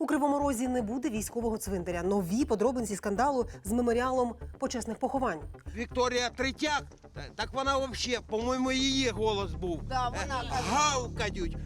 У Кривому Розі не буде військового цвинтаря. Нові подробиці скандалу з меморіалом почесних поховань. Вікторія Третяк, так вона взагалі, по-моєму, її голос був. Да, вона Е. Гавкають.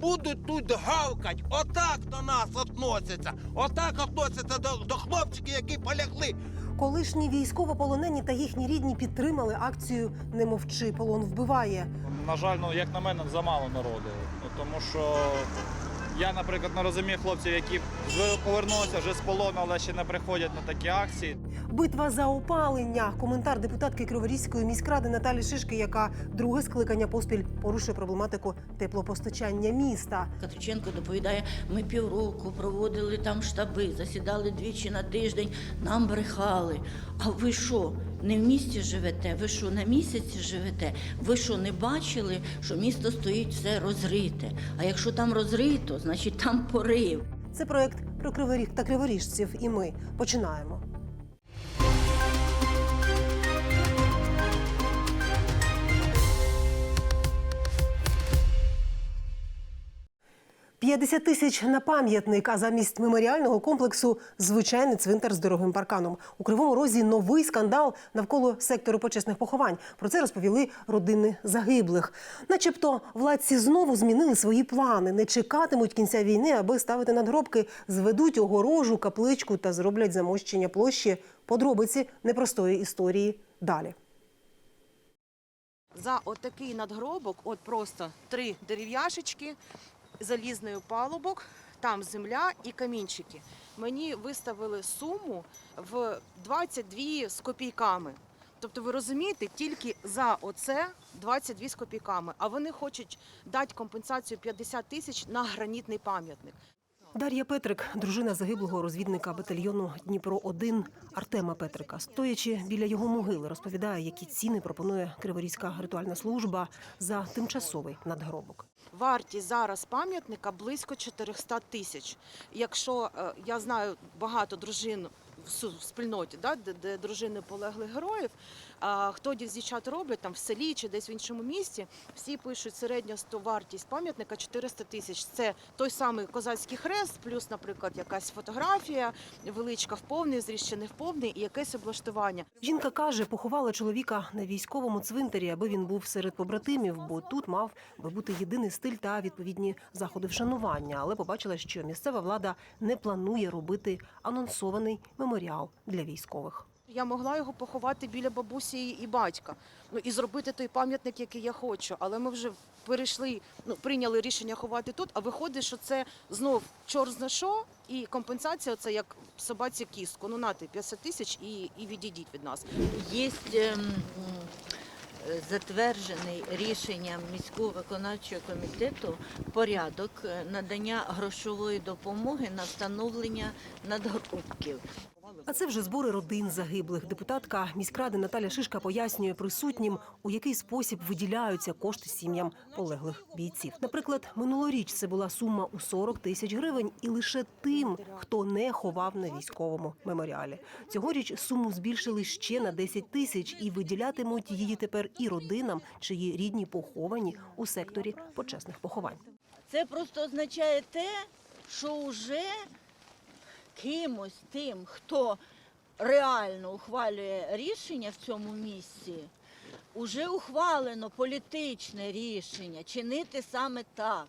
Будуть тут гавкать. Отак до нас относяться. Отак относяться до, до хлопчиків, які полягли. Колишні військовополонені та їхні рідні підтримали акцію Не мовчи, полон вбиває. На жаль, ну як на мене, замало народу. Ну, тому що я, наприклад, не розумію хлопців, які повернулися вже з полону, але ще не приходять на такі акції. Битва за опалення. Коментар депутатки Криворізької міськради Наталі Шишки, яка друге скликання поспіль порушує проблематику теплопостачання міста. Катриченко доповідає, ми півроку проводили там штаби, засідали двічі на тиждень, нам брехали. А ви що, не в місті живете? Ви що, на місяці живете? Ви що, не бачили, що місто стоїть все розрите? А якщо там розрито, значить там порив. Це проект про криворіг та криворіжців. І ми починаємо. «50 тисяч на пам'ятник, а замість меморіального комплексу звичайний цвинтар з дорогим парканом. У Кривому Розі новий скандал навколо сектору почесних поховань. Про це розповіли родини загиблих. Начебто владці знову змінили свої плани. Не чекатимуть кінця війни, аби ставити надгробки, зведуть огорожу, капличку та зроблять замощення площі. Подробиці непростої історії далі. За отакий надгробок, от просто три дерев'яшечки, залізний палубок, там земля і камінчики. Мені виставили суму в 22 з копійками. Тобто, ви розумієте, тільки за оце 22 з копійками, а вони хочуть дати компенсацію 50 тисяч на гранітний пам'ятник. Дар'я Петрик, дружина загиблого розвідника батальйону Дніпро 1 Артема Петрика, стоячи біля його могили, розповідає, які ціни пропонує Криворізька ритуальна служба за тимчасовий надгробок. Вартість зараз пам'ятника близько 400 тисяч. Якщо е, я знаю багато дружин в спільноті, да, де, де дружини полеглих героїв, а хто з дівчат роблять там в селі чи десь в іншому місті, всі пишуть середня вартість пам'ятника 400 тисяч. Це той самий козацький хрест, плюс, наприклад, якась фотографія, величка в повний, не в повний, і якесь облаштування. Жінка каже, поховала чоловіка на військовому цвинтарі, аби він був серед побратимів, бо тут мав би бути єдиний стиль та відповідні заходи вшанування. Але побачила, що місцева влада не планує робити анонсований меморіал для військових. Я могла його поховати біля бабусі і батька. Ну і зробити той пам'ятник, який я хочу. Але ми вже перейшли, ну прийняли рішення ховати тут. А виходить, що це знов чор зна що, і компенсація це як собаці кістку. Ну нати 50 тисяч і, і відійдіть від нас. Є ем, затверджений рішенням міського виконавчого комітету порядок е, надання грошової допомоги на встановлення надгробків. А це вже збори родин загиблих. Депутатка міськради Наталя Шишка пояснює присутнім, у який спосіб виділяються кошти сім'ям полеглих бійців. Наприклад, минулоріч це була сума у 40 тисяч гривень, і лише тим, хто не ховав на військовому меморіалі. Цьогоріч суму збільшили ще на 10 тисяч і виділятимуть її тепер і родинам, чиї рідні поховані у секторі почесних поховань. Це просто означає те, що вже кимось тим, хто реально ухвалює рішення в цьому місці, уже ухвалено політичне рішення чинити саме так.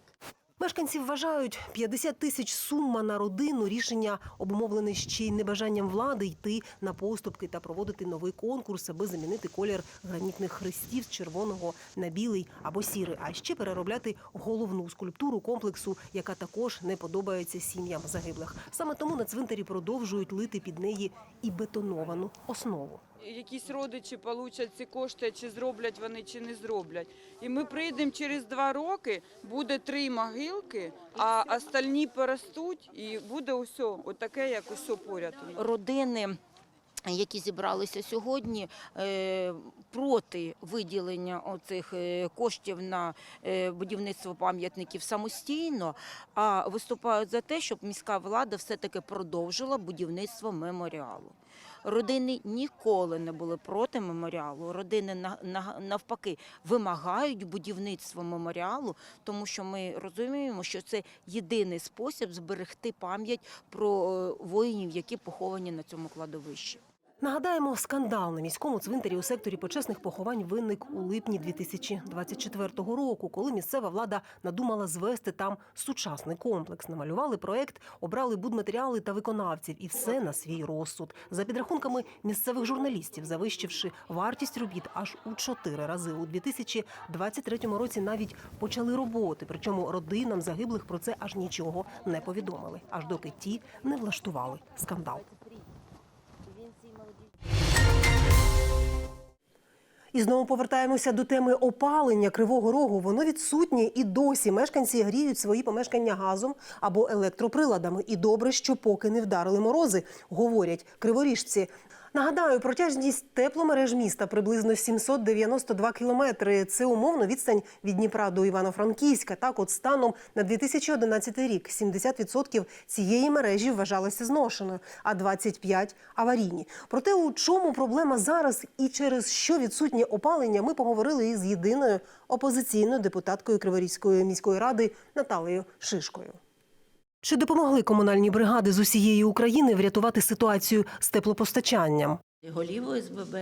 Мешканці вважають, 50 тисяч сума на родину рішення обумовлене ще й небажанням влади йти на поступки та проводити новий конкурс, аби замінити колір гранітних хрестів з червоного на білий або сірий, а ще переробляти головну скульптуру комплексу, яка також не подобається сім'ям загиблих. Саме тому на цвинтарі продовжують лити під неї і бетоновану основу. Якісь родичі получать ці кошти, чи зроблять вони, чи не зроблять. І ми прийдемо через два роки, буде три могилки, а остальні поростуть, і буде усе, отаке, як усе поряд. родини. Які зібралися сьогодні е, проти виділення оцих е, коштів на е, будівництво пам'ятників самостійно, а виступають за те, щоб міська влада все-таки продовжила будівництво меморіалу. Родини ніколи не були проти меморіалу. Родини на- на- навпаки вимагають будівництва меморіалу, тому що ми розуміємо, що це єдиний спосіб зберегти пам'ять про е, воїнів, які поховані на цьому кладовищі. Нагадаємо, скандал на міському цвинтарі у секторі почесних поховань виник у липні 2024 року, коли місцева влада надумала звести там сучасний комплекс. Намалювали проект, обрали будматеріали та виконавців, і все на свій розсуд. За підрахунками місцевих журналістів, завищивши вартість робіт аж у чотири рази. У 2023 році навіть почали роботи. Причому родинам загиблих про це аж нічого не повідомили, аж доки ті не влаштували скандал. І знову повертаємося до теми опалення Кривого Рогу. Воно відсутнє і досі мешканці гріють свої помешкання газом або електроприладами. І добре, що поки не вдарили морози, говорять криворіжці. Нагадаю, протяжність тепломереж міста приблизно 792 кілометри. Це умовно відстань від Дніпра до Івано-Франківська. Так, от станом на 2011 рік 70% цієї мережі вважалося зношеною, а 25 – аварійні. Проте у чому проблема зараз і через що відсутнє опалення, ми поговорили із єдиною опозиційною депутаткою Криворізької міської ради Наталею Шишкою. Чи допомогли комунальні бригади з усієї України врятувати ситуацію з теплопостачанням? Голів ОСББ,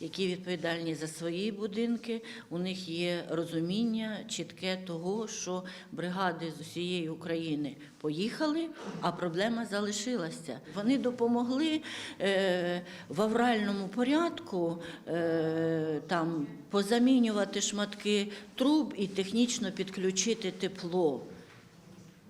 які відповідальні за свої будинки, у них є розуміння чітке того, що бригади з усієї України поїхали, а проблема залишилася. Вони допомогли е, в авральному порядку е, там позамінювати шматки труб і технічно підключити тепло.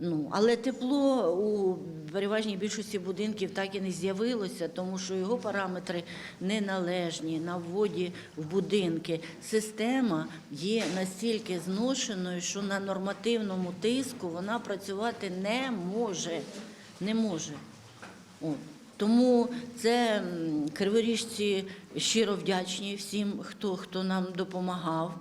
Ну, але тепло у переважній більшості будинків так і не з'явилося, тому що його параметри неналежні на вводі в будинки. Система є настільки зношеною, що на нормативному тиску вона працювати не може. Не може. От. Тому це криворіжці щиро вдячні всім, хто, хто нам допомагав.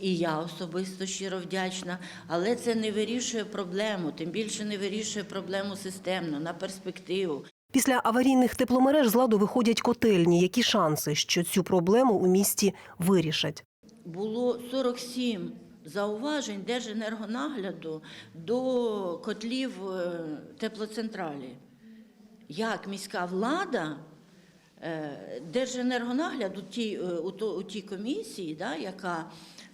І я особисто щиро вдячна, але це не вирішує проблему, тим більше не вирішує проблему системно на перспективу. Після аварійних тепломереж з ладу виходять котельні. Які шанси, що цю проблему у місті вирішать? Було 47 зауважень Держенергонагляду до котлів е, теплоцентралі. Як міська влада, е, Держенергонагляд у тій, е, у, тій комісії, да, яка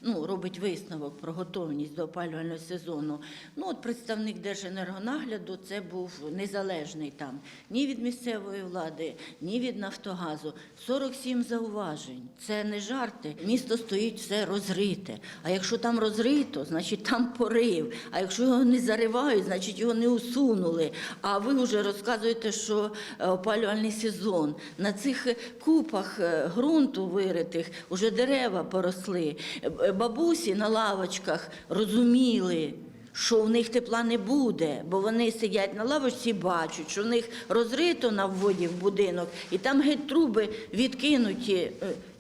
ну, робить висновок про готовність до опалювального сезону. Ну, от представник Держенергонагляду це був незалежний там ні від місцевої влади, ні від Нафтогазу. 47 зауважень. Це не жарти. Місто стоїть все розрите. А якщо там розрито, значить там порив. А якщо його не заривають, значить його не усунули. А ви вже розказуєте, що е, опалювальний сезон. На цих е, купах е, ґрунту виритих уже дерева поросли. Бабусі на лавочках розуміли. Що в них тепла не буде, бо вони сидять на лавочці, і бачать, що в них розрито на вводі в будинок, і там геть труби відкинуті е,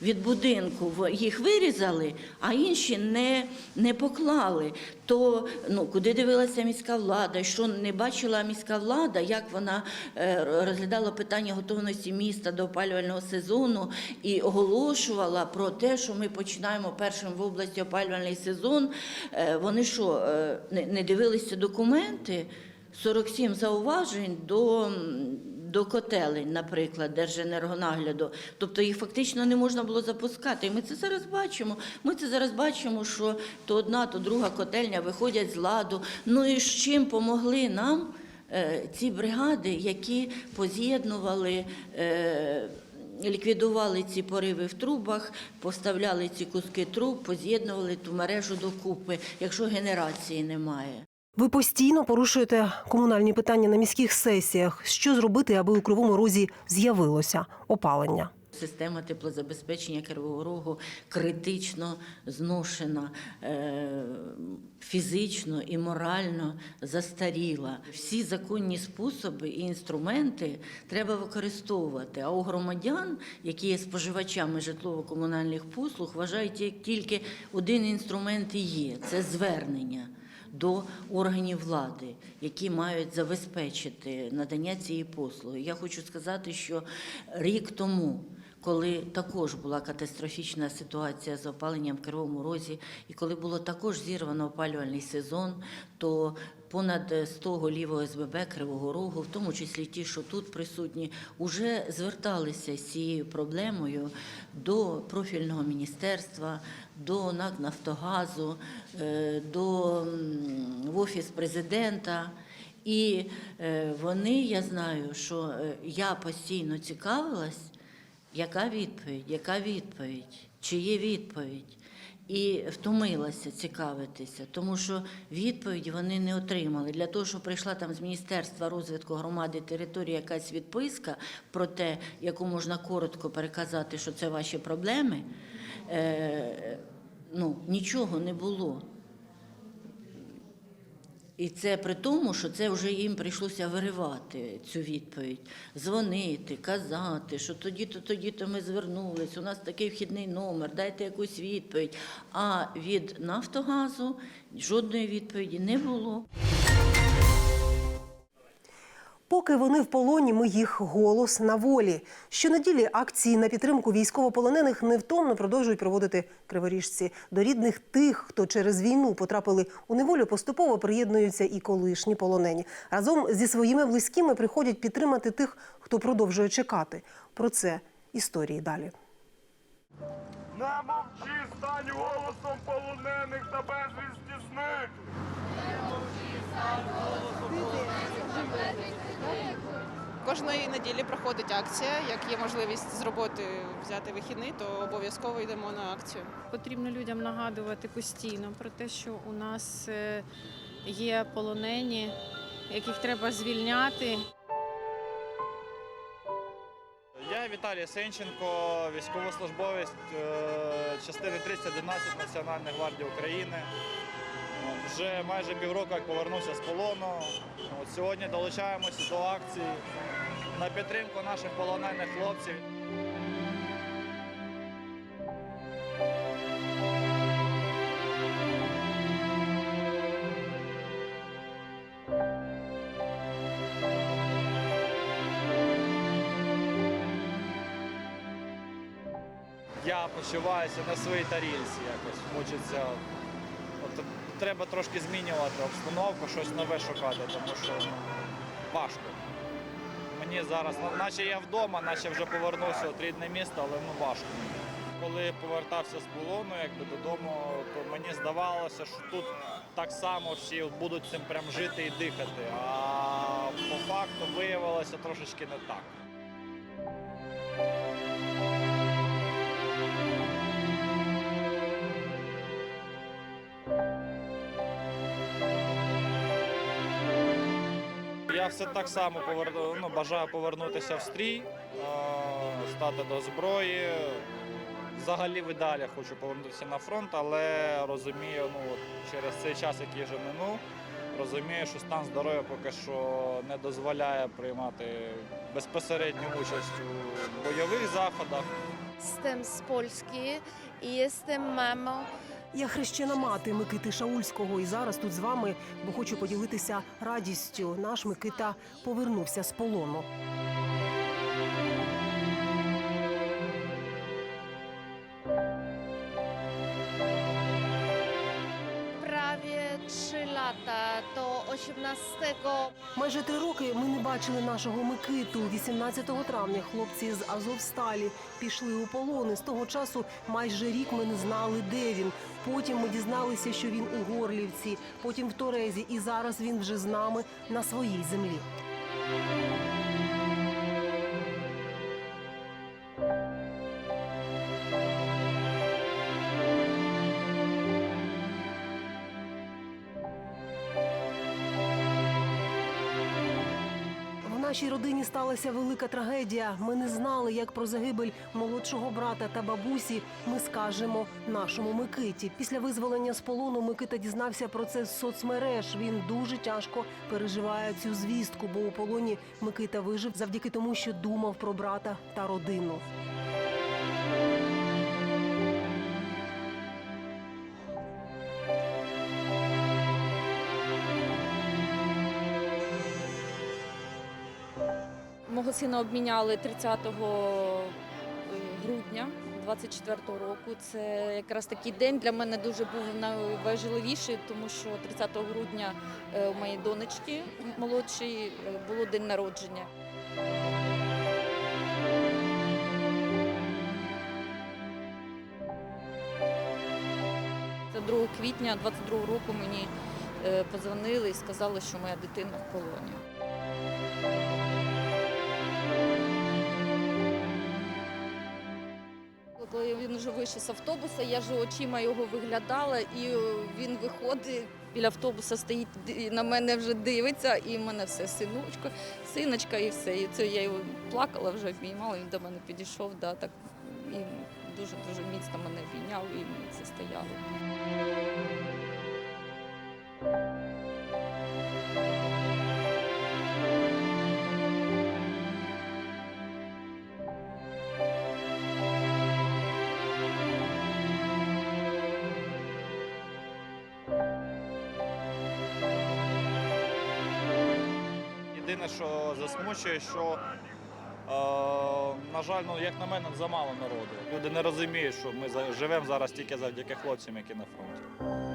від будинку, їх вирізали, а інші не, не поклали. То ну, куди дивилася міська влада, що не бачила міська влада, як вона е, розглядала питання готовності міста до опалювального сезону і оголошувала про те, що ми починаємо першим в області опалювальний сезон. Е, Вони що, е, не, дивилися документи? 47 зауважень до, до котелень, наприклад, Держенергонагляду. Тобто їх фактично не можна було запускати. І ми це зараз бачимо. Ми це зараз бачимо, що то одна, то друга котельня виходять з ладу. Ну і з чим помогли нам е, ці бригади, які поз'єднували. Е, Ліквідували ці пориви в трубах, поставляли ці куски труб, поз'єднували ту мережу докупи, якщо генерації немає. Ви постійно порушуєте комунальні питання на міських сесіях. Що зробити, аби у кривому розі з'явилося опалення? Система теплозабезпечення Кривого Рогу критично зношена, е, фізично і морально застаріла. Всі законні способи і інструменти треба використовувати. А у громадян, які є споживачами житлово-комунальних послуг, вважають як тільки один інструмент і є це звернення. До органів влади, які мають забезпечити надання цієї послуги. Я хочу сказати, що рік тому. Коли також була катастрофічна ситуація з опаленням в Кривому Розі, і коли було також зірвано опалювальний сезон, то понад 100 голів ОСББ Кривого Рогу, в тому числі ті, що тут присутні, вже зверталися з цією проблемою до профільного міністерства, до НАК Нафтогазу, е, до в офіс президента. І е, вони, я знаю, що е, я постійно цікавилась, яка відповідь, яка відповідь, чи є відповідь. І втомилася цікавитися, тому що відповіді вони не отримали. Для того, щоб прийшла там з Міністерства розвитку громади території якась відписка про те, яку можна коротко переказати, що це ваші проблеми, е, ну, нічого не було. І це при тому, що це вже їм прийшлося виривати цю відповідь, дзвонити, казати, що тоді-то, тоді-то ми звернулись, у нас такий вхідний номер, дайте якусь відповідь. А від Нафтогазу жодної відповіді не було. Поки вони в полоні, ми їх голос на волі. Щонеділі акції на підтримку військовополонених невтомно продовжують проводити криворіжці. До рідних тих, хто через війну потрапили у неволю, поступово приєднуються і колишні полонені. Разом зі своїми близькими приходять підтримати тих, хто продовжує чекати. Про це історії далі. Не мовчи, стань голосом полонених та безвісті зниклих. Кожної неділі проходить акція. Як є можливість з роботи взяти вихідний, то обов'язково йдемо на акцію. Потрібно людям нагадувати постійно про те, що у нас е, є полонені, яких треба звільняти. Я Віталій Сенченко, військовослужбовець е, частини 311 Національної гвардії України. Вже майже півроку як повернувся з полону. От Сьогодні долучаємося до акції на підтримку наших полонених хлопців. Я почуваюся на своїй тарілці якось. Хочеться. От, треба трошки змінювати обстановку, щось нове шукати, тому що важко. Мені зараз, ну, наче я вдома, наче вже повернувся от рідне місто, але ну важко. Коли повертався з полону, якби додому, то мені здавалося, що тут так само всі будуть цим прям жити і дихати. А по факту виявилося трошечки не так. Все так само повер... ну, бажаю повернутися в стрій, е, стати до зброї. Взагалі в ідеалі хочу повернутися на фронт, але розумію, ну от через цей час, який вже минув, розумію, що стан здоров'я поки що не дозволяє приймати безпосередню участь у бойових заходах. Jestem z Polski i jestem mamą Я хрещена мати Микити Шаульського і зараз тут з вами, бо хочу поділитися радістю. Наш Микита повернувся з полону. Do 18 Майже три роки ми не бачили нашого Микиту. 18 травня хлопці з Азовсталі пішли у полон. І з того часу майже рік ми не знали, де він. Потім ми дізналися, що він у Горлівці, потім в Торезі, і зараз він вже з нами на своїй землі. Нашій родині сталася велика трагедія. Ми не знали, як про загибель молодшого брата та бабусі ми скажемо нашому Микиті. Після визволення з полону Микита дізнався про це з соцмереж. Він дуже тяжко переживає цю звістку, бо у полоні Микита вижив завдяки тому, що думав про брата та родину. Сина обміняли 30 грудня 24-го року. Це якраз такий день для мене дуже був найважливіший, тому що 30 грудня е, у моєї донечки молодшої е, було день народження. Це 2 квітня 22 року мені е, подзвонили і сказали, що моя дитина в полоні. Він вже вийшов з автобуса, я ж очима його виглядала, і е, він виходить біля автобуса, стоїть на мене вже дивиться, і в мене все синочко, синочка, і все. І це я його плакала, вже обіймала. Він до мене підійшов, да, так і дуже дуже міцно мене обійняв, і ми це стояли. Єдине, що засмучує, що, е, на жаль, ну, як на мене, замало народу. Люди не розуміють, що ми живемо зараз тільки завдяки хлопцям, які на фронті.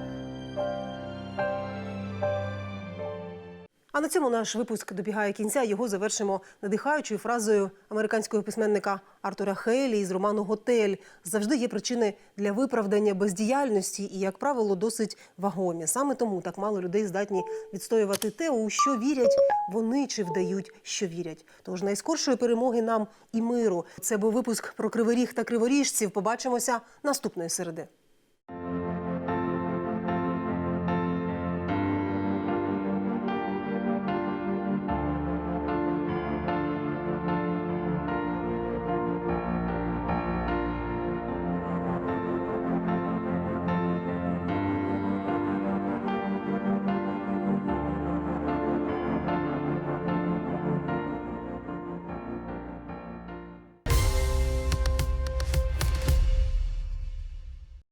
А на цьому наш випуск добігає кінця. Його завершимо надихаючою фразою американського письменника Артура Хейлі із роману Готель завжди є причини для виправдання бездіяльності і, як правило, досить вагомі. Саме тому так мало людей здатні відстоювати те, у що вірять вони чи вдають, що вірять. Тож найскоршої перемоги нам і миру. Це був випуск про кривий ріг та криворіжців. Побачимося наступної середи.